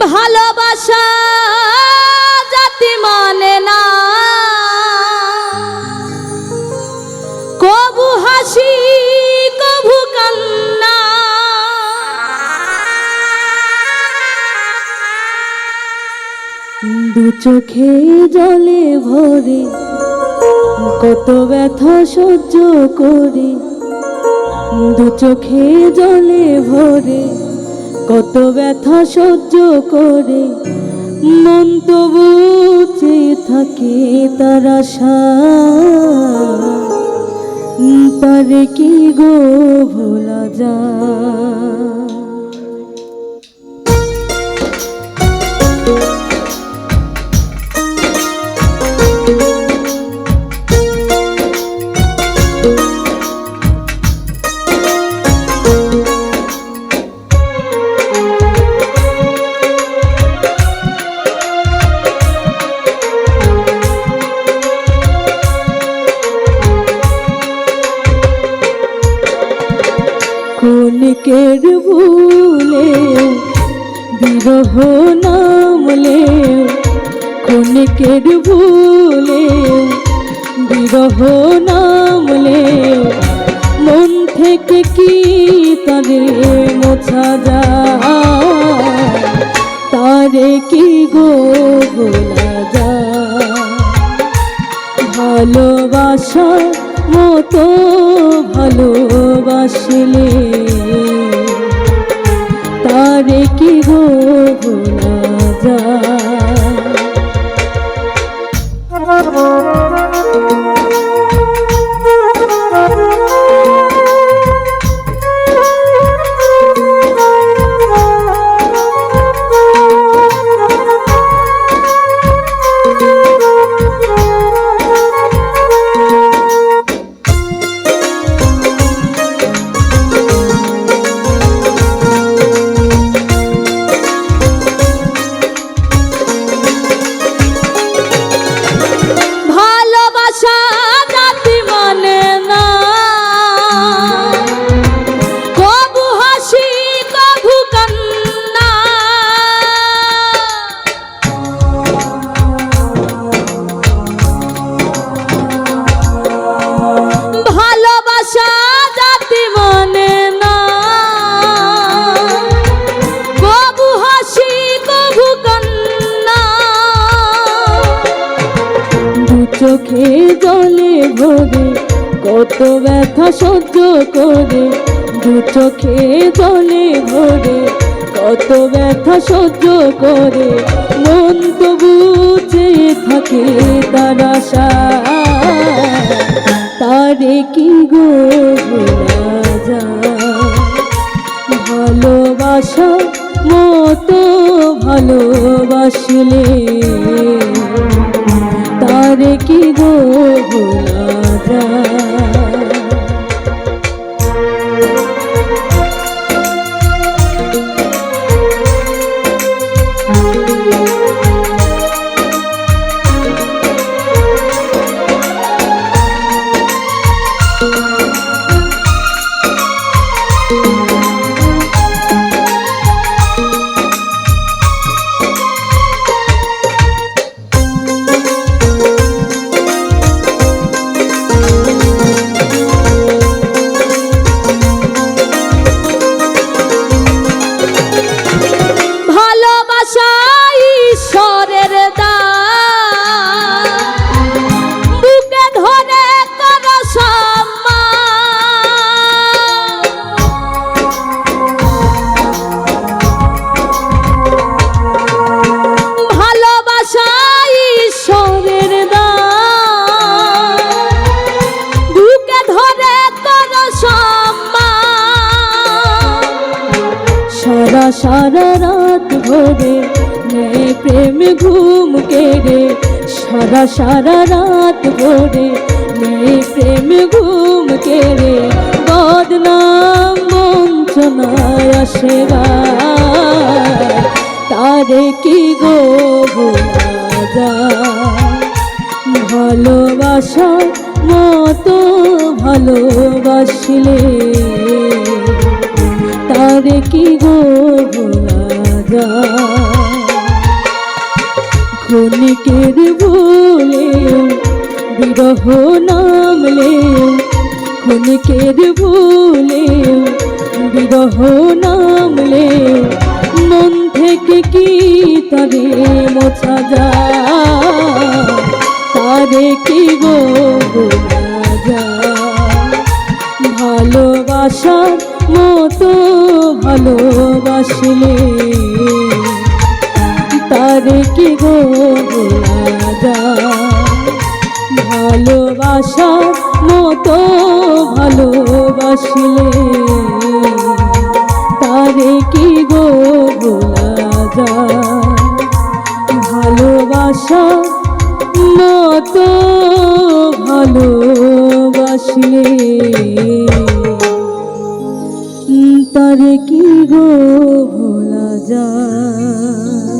ভালোবাসা জাতি মানে না। কবু হাসি, কবু কান্না। দু চোখে জলে ভরে কত ব্যথা সহ্য করে। দু চোখে জলে ভরে কত ব্যথা সহ্য করে, মন তবু চেয়ে থাকে তার আশা। পারে কি গো ভোলা যায় কোনকের ভুলে, বিরহ নামলে কোনকের ভুলে, বিরহ নামলে মন থেকে কি তারে মোছা যায়, তারে কি গো ভোলা যায়? ভালোবাসা মতো ভালোবাসলে তারে ব্যথা সহ্য করে, দু চোখে জলে ভরে, কত ব্যথা সহ্য করে। মন তো বুঝে থাকে তার আশা, তারে কি গো ভোলা ভালোবাসা মতো ভালোবাসলে, তারে কি গো সারা রাত ভরে নেই প্রেম ঘুম কেড়ে, সারা সারা রাত ভরে নেই প্রেম ঘুম কেড়ে, বদনাম বঞ্চনায় আসে। তারে কি গো ভালোবাসা মতো ভালোবাসলে খুনিকের ক্ষণিকের বলে বিরহ নামলে খুনিকের বলে বিরহ নামলে, মন থেকে কি তারে মোছা যায়? তারে কি গো ভালোবাসার মতো ভালোবাসলে ভালোবাসলে তারে কি গো বলা যায়? ভালোবাসা মতো ভালোবাসলে তারে কি গো ভোলা যায়?